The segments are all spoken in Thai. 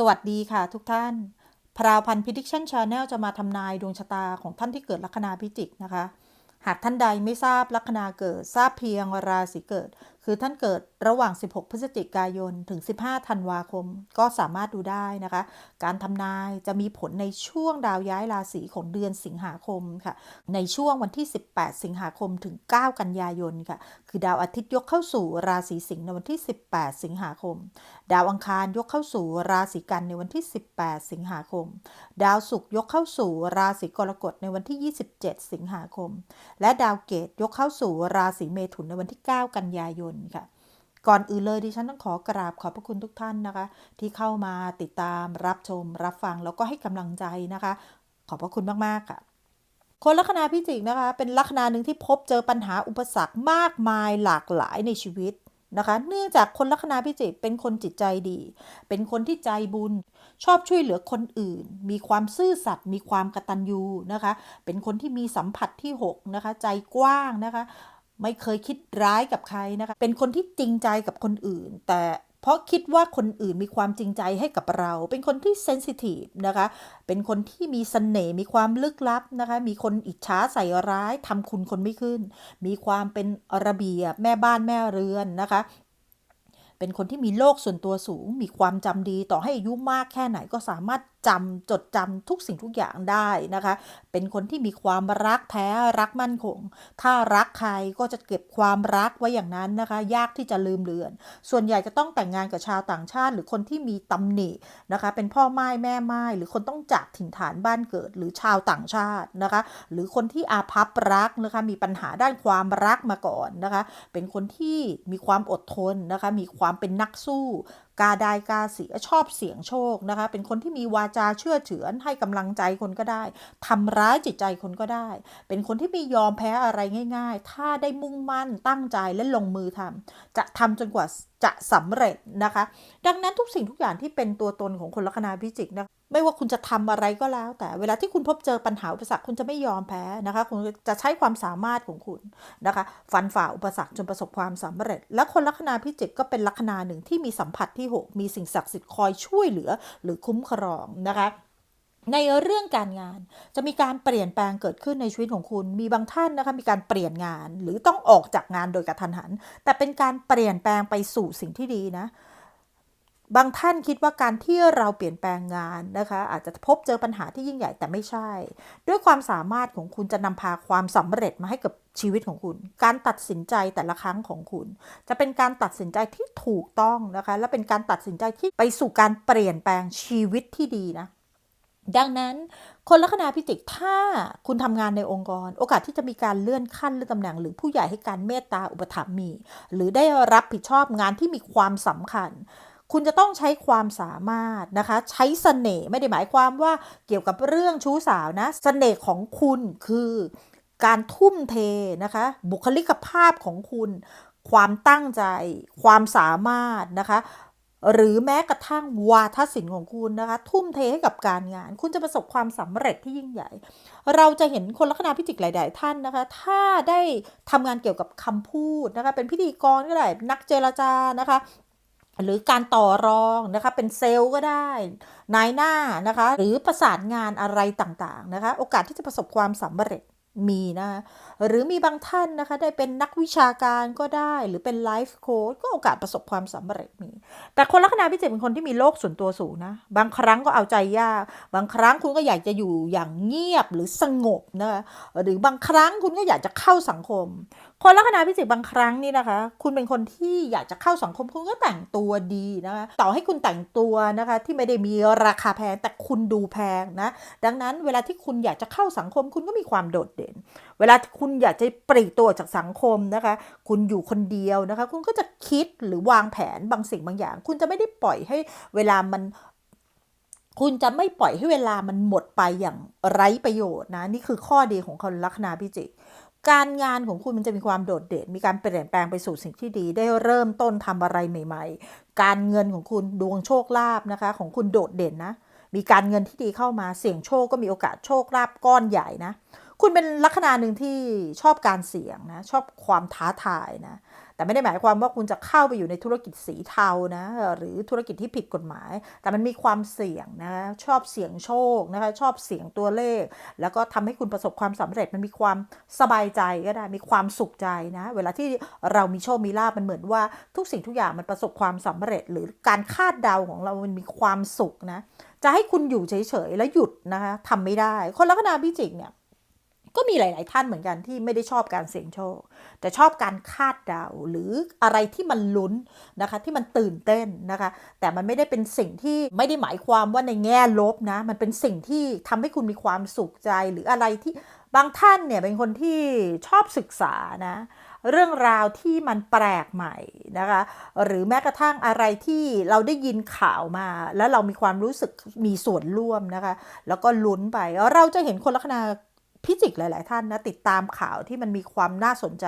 สวัสดีค่ะทุกท่านพราวพันธ์พิดิ c ชันชาแนลจะมาทำนายดวงชะตาของท่านที่เกิดลัคนาพิจิกนะคะ หากท่านใดไม่ทราบลัคนาเกิด ทราบเพียงราศีเกิด คือท่านเกิดระหว่าง 16 พฤศจิกายน ถึง 15 ธันวาคม ก็สามารถดูได้นะคะ การทำนายจะมีผลในช่วงดาวย้ายราศีของเดือนสิงหาคมค่ะ ในช่วงวันที่ 18 สิงหาคม ถึง 9 กันยายนค่ะ คือดาวอาทิตย์ยกเข้าสู่ราศีสิงห์ในวันที่ 18 สิงหาคม ดาวอังคารยกเข้าสู่ราศีกันในวันที่ 18 สิงหาคม ดาวศุกร์ยกเข้าสู่ราศีกรกฎในวันที่ 27 สิงหาคม และดาวเกตยกเข้าสู่ราศีเมถุนในวันที่ 9 กันยายนค่ะ ก่อนอื่นเลยดิฉันต้องขอกราบขอบพระคุณทุกท่านนะคะ ที่เข้ามาติดตามรับชม รับฟังแล้วก็ให้กำลังใจนะคะ ขอบพระคุณมากๆค่ะคนลัคนาพิจิกนะคะ เป็นลัคนาหนึ่งที่พบเจอปัญหาอุปสรรคมากมายหลากหลายในชีวิตนะคะ เนื่องจากคนลัคนาพิจิกเป็นคนจิตใจดี เป็นคนที่ใจบุญ ชอบช่วยเหลือคนอื่น มีความซื่อสัตย์มีความกตัญญูนะคะ เป็นคนที่มีสัมผัสที่ 6 นะคะ ใจกว้างนะคะ ไม่เคยคิดร้ายกับใครนะคะ เป็นคนที่จริงใจกับคนอื่น แต่เพราะคิดว่าคนอื่นมีความจริงใจให้กับเรา เป็นคนที่เซนซิทีฟนะคะ เป็นคนที่มีเสน่ห์ มีความลึกลับนะคะ มีคนอิจฉาใส่ร้าย ทำคุณคนไม่ขึ้น มีความเป็นระเบียบแม่บ้านแม่เรือนนะคะเป็นคนที่มีโลกส่วนตัวสูง มีความจำดีต่อให้อายุมากแค่ไหนก็สามารถจำจดจำทุกสิ่งทุกอย่างได้นะคะ เป็นคนที่มีความรักแท้รักมั่นคง ถ้ารักใครก็จะเก็บความรักไว้อย่างนั้นนะคะ ยากที่จะลืมเลือน ส่วนใหญ่จะต้องแต่งงานกับชาวต่างชาติ หรือคนที่มีตำหนินะคะ เป็นพ่อไม้แม่ไม้หรือคนต้องจากถิ่นฐานบ้านเกิด หรือชาวต่างชาตินะคะ หรือคนที่อาภัพรักนะคะ มีปัญหาด้านความรักมาก่อนนะคะ เป็นคนที่มีความอดทนนะคะ มีความเป็นนักสู้ กาได้กาเสียชอบเสี่ยงโชคนะคะ เป็นคนที่มีวาจาเชื่อเฉือนให้กำลังใจคนก็ได้ทำร้ายจิตใจคนก็ได้ เป็นคนที่ไม่ยอมแพ้อะไรง่าย ๆ ถ้าได้มุ่งมั่นตั้งใจและลงมือทำจะทำจนกว่าจะสำเร็จนะคะ ดังนั้นทุกสิ่งทุกอย่างที่เป็นตัวตนของคนลัคนาพิจิกนะะ ไม่ว่าคุณจะทำอะไรก็แล้ว แต่เวลาที่คุณพบเจอปัญหาอุปสรรคคุณจะไม่ยอมแพ้นะคะ คุณจะใช้ความสามารถของคุณนะคะ ฟันฝ่าอุปสรรคจนประสบความสำเร็จ และคนลัคนาพิจิกก็เป็นลัคนาหนึ่งที่มีสัมผัสที่ 6 มีสิ่งศักดิ์สิทธิ์คอยช่วยเหลือ หรือคุ้มครองนะคะในเรื่องการงานจะมีการเปลี่ยนแปลงเกิดขึ้นในชีวิตของคุณ มีบางท่านนะคะมีการเปลี่ยนงานหรือต้องออกจากงานโดยกระทันหัน แต่เป็นการเปลี่ยนแปลงไปสู่สิ่งที่ดีนะ บางท่านคิดว่าการที่เราเปลี่ยนแปลงงานนะคะ อาจจะพบเจอปัญหาที่ยิ่งใหญ่แต่ไม่ใช่ ด้วยความสามารถของคุณจะนำพาความสำเร็จมาให้กับชีวิตของคุณ การตัดสินใจแต่ละครั้งของคุณ จะเป็นการตัดสินใจที่ถูกต้องนะคะ และเป็นการตัดสินใจที่ไปสู่การเปลี่ยนแปลงชีวิตที่ดีนะดังนั้น คนลัคนาพิจิกถ้าคุณทำงานในองค์กร โอกาสที่จะมีการเลื่อนขั้นเลื่อนตำแหน่ง หรือผู้ใหญ่ให้การเมตตาอุปถัมภ์มี หรือได้รับผิดชอบงานที่มีความสำคัญ คุณจะต้องใช้ความสามารถนะคะ ใช้เสน่ห์ไม่ได้หมายความว่าเกี่ยวกับเรื่องชู้สาวนะเสน่ห์ของคุณคือการทุ่มเทนะคะ บุคลิกภาพของคุณ ความตั้งใจ ความสามารถนะคะหรือแม้กระทั่งวาทศิลป์ของคุณนะคะ ทุ่มเทให้กับการงาน คุณจะประสบความสำเร็จที่ยิ่งใหญ่ เราจะเห็นคนลัคนาพิจิกหลาย ๆ ท่านนะคะ ถ้าได้ทำงานเกี่ยวกับคำพูดนะคะ เป็นพิธีกรก็ได้นักเจรจานะคะ หรือการต่อรองนะคะเป็นเซลล์ก็ได้นายหน้านะคะหรือประสานงานอะไรต่างๆนะคะโอกาสที่จะประสบความสำเร็จมีนะหรือมีบางท่านนะคะได้เป็นนักวิชาการก็ได้หรือเป็นไลฟ์โค้ชก็โอกาสประสบความสำเร็จมี แต่คนลัคนาพิจิกเป็นคนที่มีโลกส่วนตัวสูงนะบางครั้งก็เอาใจยาก บางครั้งคุณก็อยากจะอยู่อย่างเงียบหรือสงบนะหรือบางครั้งคุณก็อยากจะเข้าสังคม คนลัคนาพิจิกบางครั้งนี่นะคะ คุณเป็นคนที่อยากจะเข้าสังคมคุณก็แต่งตัวดีนะคะ ต่อให้คุณแต่งตัวนะคะ ที่ไม่ได้มีราคาแพงแต่คุณดูแพงนะดังนั้นเวลาที่คุณอยากจะเข้าสังคมคุณก็มีความโดดเด่น เวลาคุณอยากจะปลีกตัวจากสังคมนะคะ คุณอยู่คนเดียวนะคะ คุณก็จะคิดหรือวางแผนบางสิ่งบางอย่าง คุณจะไม่ได้ปล่อยให้เวลามันคุณจะไม่ปล่อยให้เวลามันหมดไปอย่างไร้ประโยชน์นะ นี่คือข้อดีของคนลัคนาพิจิก การงานของคุณมันจะมีความโดดเด่น มีการเปลี่ยนแปลงไปสู่สิ่งที่ดี ได้เริ่มต้นทำอะไรใหม่ ๆ การเงินของคุณดวงโชคลาภนะคะ ของคุณโดดเด่นนะ มีการเงินที่ดีเข้ามา เสี่ยงโชคก็มีโอกาสโชคลาภก้อนใหญ่นะ คุณเป็นลัคนาหนึ่งที่ชอบการเสี่ยงนะ ชอบความท้าทายนะ แต่ไม่ได้หมายความว่าคุณจะเข้าไปอยู่ในธุรกิจสีเทานะหรือธุรกิจที่ผิดกฎหมาย แต่มันมีความเสี่ยงนะชอบเสี่ยงโชคนะคะชอบเสี่ยงตัวเลข แล้วก็ทำให้คุณประสบความสำเร็จมันมีความสบายใจก็ได้มีความสุขใจนะเวลาที่เรามีโชคมีลาบมันเหมือนว่าทุกสิ่งทุกอย่างมันประสบความสำเร็จ หรือการคาดเดาของเรามันมีความสุขนะจะให้คุณอยู่เฉยๆแล้วหยุดนะคะทำไม่ได้ คนลัคนาพิจิกเนี่ย ก็มีหลาย ๆ ท่านเหมือนกันที่ไม่ได้ชอบการเสี่ยงโชค แต่ชอบการคาดเดาหรืออะไรที่มันลุ้นนะคะที่มันตื่นเต้นนะคะ แต่มันไม่ได้เป็นสิ่งที่ไม่ได้หมายความว่าในแง่ลบนะ มันเป็นสิ่งที่ทำให้คุณมีความสุขใจหรืออะไรที่บางท่านเนี่ยเป็นคนที่ชอบศึกษานะเรื่องราวที่มันแปลกใหม่นะคะ หรือแม้กระทั่งอะไรที่เราได้ยินข่าวมา แล้วเรามีความรู้สึกมีส่วนร่วมนะคะ แล้วก็ลุ้นไป เราจะเห็นคนลัคนา พิจิกหลาย ๆ ท่านนะติดตามข่าวที่มันมีความน่าสนใจ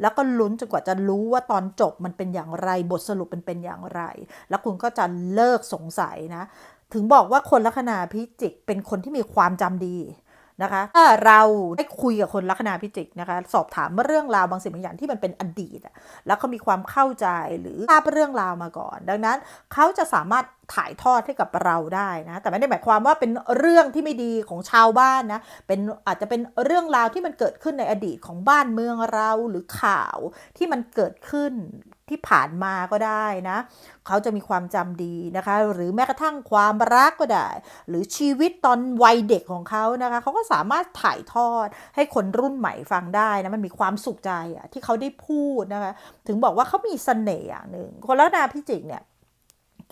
แล้วก็ลุ้นจนกว่าจะรู้ว่าตอนจบมันเป็นอย่างไร บทสรุปมันเป็นอย่างไร แล้วคุณก็จะเลิกสงสัยนะ ถึงบอกว่าคนลัคนาพิจิกเป็นคนที่มีความจำดี นะคะถ้าเราได้คุยกับคนลัคนาพิจิกนะคะสอบถามเรื่องราวบางสิ่งบางอย่างที่มันเป็นอดีต แล้วเขามีความเข้าใจหรือทราบเรื่องราวมาก่อน ดังนั้นเขาจะสามารถถ่ายทอดให้กับเราได้นะแต่ไม่ได้หมายความว่าเป็นเรื่องที่ไม่ดีของชาวบ้านนะเป็นอาจจะเป็นเรื่องราวที่มันเกิดขึ้นในอดีตของบ้านเมืองเราหรือข่าวที่มันเกิดขึ้น ที่ผ่านมาก็ได้นะ เขาจะมีความจำดีนะคะ หรือแม้กระทั่งความรักก็ได้ หรือชีวิตตอนวัยเด็กของเขานะคะ เขาก็สามารถถ่ายทอดให้คนรุ่นใหม่ฟังได้นะ มันมีความสุขใจอะที่เขาได้พูดนะคะ ถึงบอกว่าเขามีเสน่ห์อย่างหนึ่ง คนลัคนาพิจิกเนี่ย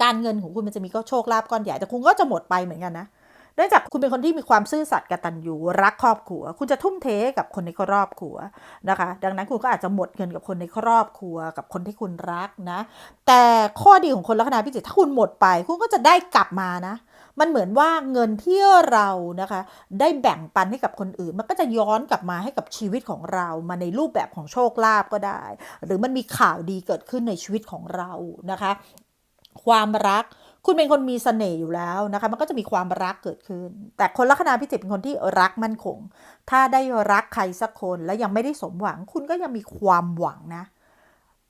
การเงินของคุณมันจะมีก็โชคลาภก้อนใหญ่ แต่คุณก็จะหมดไปเหมือนกันนะเนื่องจากคุณเป็นคนที่มีความซื่อสัตย์กตัญญูรักครอบครัว คุณจะทุ่มเทกับคนในครอบครัวนะคะ ดังนั้นคุณก็อาจจะหมดเงินกับคนในครอบครัว กับคนที่คุณรักนะ แต่ข้อดีของคนลัคนาพิจิกถ้าคุณหมดไป คุณก็จะได้กลับมานะมันเหมือนว่าเงินที่เรานะคะ ได้แบ่งปันให้กับคนอื่น มันก็จะย้อนกลับมาให้กับชีวิตของเรา มาในรูปแบบของโชคลาภก็ได้ หรือมันมีข่าวดีเกิดขึ้นในชีวิตของเรานะคะ ความรัก คุณเป็นคนมีเสน่ห์อยู่แล้วนะคะ มันก็จะมีความรักเกิดขึ้น แต่คนลัคนาพิจิกเป็นคนที่รักมั่นคง ถ้าได้รักใครสักคนแล้วยังไม่ได้สมหวัง คุณก็ยังมีความหวังนะ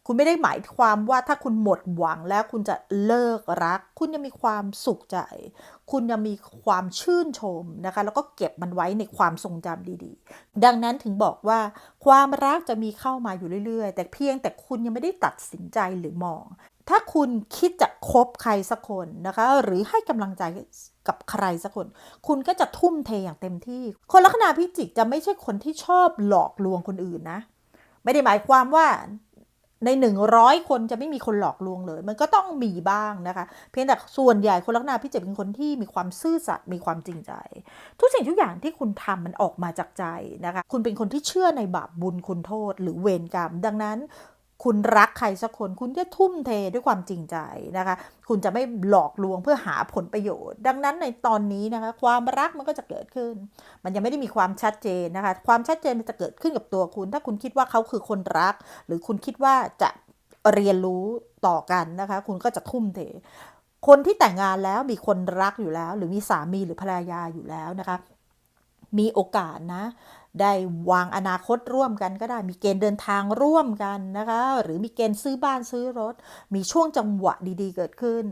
คุณไม่ได้หมายความว่าถ้าคุณหมดหวังแล้วคุณจะเลิกรัก คุณยังมีความสุขใจ คุณยังมีความชื่นชมนะคะ แล้วก็เก็บมันไว้ในความทรงจำดีๆ ดังนั้นถึงบอกว่าความรักจะมีเข้ามาอยู่เรื่อยๆ แต่เพียงแต่คุณยังไม่ได้ตัดสินใจหรือมอง ถ้าคุณคิดจะคบใครสักคนนะคะ หรือให้กำลังใจกับใครสักคน คุณก็จะทุ่มเทอย่างเต็มที่ คนลัคนาพิจิกจะไม่ใช่คนที่ชอบหลอกลวงคนอื่นนะ ไม่ได้หมายความว่าในหนึ่งร้อยคนจะไม่มีคนหลอกลวงเลย มันก็ต้องมีบ้างนะคะ เพียงแต่ส่วนใหญ่คนลัคนาพิจิกเป็นคนที่มีความซื่อสัตย์มีความจริงใจ ทุกสิ่งทุกอย่างที่คุณทำมันออกมาจากใจนะคะ คุณเป็นคนที่เชื่อในบาปบุญคุณโทษ หรือเวรกรรม ดังนั้น คุณรักใครสักคน คุณจะทุ่มเทด้วยความจริงใจนะคะ คุณจะไม่หลอกลวงเพื่อหาผลประโยชน์ ดังนั้นในตอนนี้นะคะ ความรักมันก็จะเกิดขึ้น มันยังไม่ได้มีความชัดเจนนะคะ ความชัดเจนมันจะเกิดขึ้นกับตัวคุณ ถ้าคุณคิดว่าเขาคือคนรัก หรือคุณคิดว่าจะเรียนรู้ต่อกันนะคะ คุณก็จะทุ่มเท คนที่แต่งงานแล้วมีคนรักอยู่แล้ว หรือมีสามีหรือภรรยาอยู่แล้วนะคะ มีโอกาสนะ ได้วางอนาคตร่วมกันก็ได้มีเกณฑ์เดินทางร่วมกันนะคะ หรือมีเกณฑ์ซื้อบ้านซื้อรถ มีช่วงจังหวะดีๆ เกิดขึ้น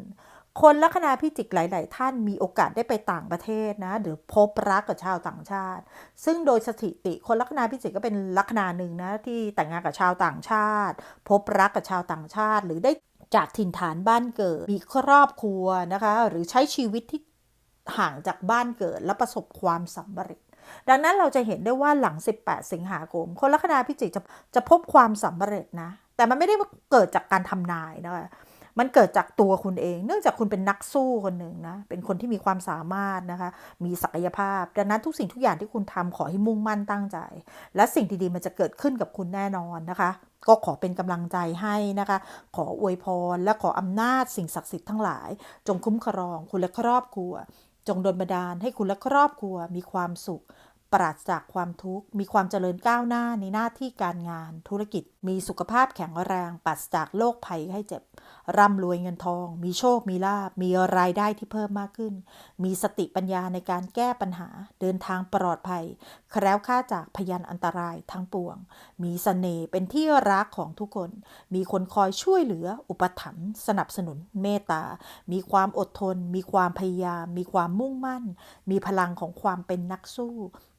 คนลัคนาพิจิกหลาย ๆ ท่านมีโอกาสได้ไปต่างประเทศนะหรือพบรักกับชาวต่างชาติ ซึ่งโดยสถิติคนลัคนาพิจิกก็เป็นลัคนาหนึ่งนะที่แต่งงานกับชาวต่างชาติ พบรักกับชาวต่างชาติ หรือได้จากถิ่นฐานบ้านเกิด มีครอบครัวนะคะ หรือใช้ชีวิตที่ห่างจากบ้านเกิดและประสบความสำเร็จ ดังนั้นเราจะเห็นได้ว่าหลัง 18 สิงหาคม คนลัคนาพิจิกจะจะพบความสำเร็จนะ แต่มันไม่ได้เกิดจากการทำนายนะคะมันเกิดจากตัวคุณเอง เนื่องจากคุณเป็นนักสู้คนหนึ่งนะ เป็นคนที่มีความสามารถนะคะ มีศักยภาพ ดังนั้นทุกสิ่งทุกอย่างที่คุณทำขอให้มุ่งมั่นตั้งใจ และสิ่งดีๆมันจะเกิดขึ้นกับคุณแน่นอนนะคะ ก็ขอเป็นกำลังใจให้นะคะ ขออวยพร และขออำนาจสิ่งศักดิ์สิทธิ์ทั้งหลาย จงคุ้มครอง คุณและครอบครัว จงดลบันดาลให้คุณและครอบครัวมีความสุข ปราศจากความทุกข์ มีความเจริญก้าวหน้าในหน้าที่การงาน ธุรกิจ มีสุขภาพแข็งแรง ปราศจากโรคภัยไข้เจ็บ ร่ำรวยเงินทอง มีโชค มีลาบ มีรายได้ที่เพิ่มมากขึ้น มีสติปัญญาในการแก้ปัญหา เดินทางปลอดภัย แคล้วคลาดจากพยานอันตรายทั้งปวง มีเสน่ห์เป็นที่รักของทุกคน มีคนคอยช่วยเหลือ อุปถัมภ์ สนับสนุน เมตตา มีความอดทน มีความพยายาม มีความมุ่งมั่น มีพลังของความเป็นนักสู้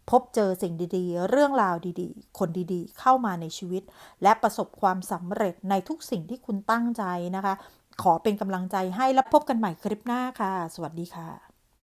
พบเจอสิ่งดีๆ เรื่องราวดีๆ คนดีๆ เข้ามาในชีวิต และประสบความสำเร็จในทุกสิ่งที่คุณตั้งใจนะคะ ขอเป็นกำลังใจให้แล้วพบกันใหม่คลิปหน้าค่ะ สวัสดีค่ะ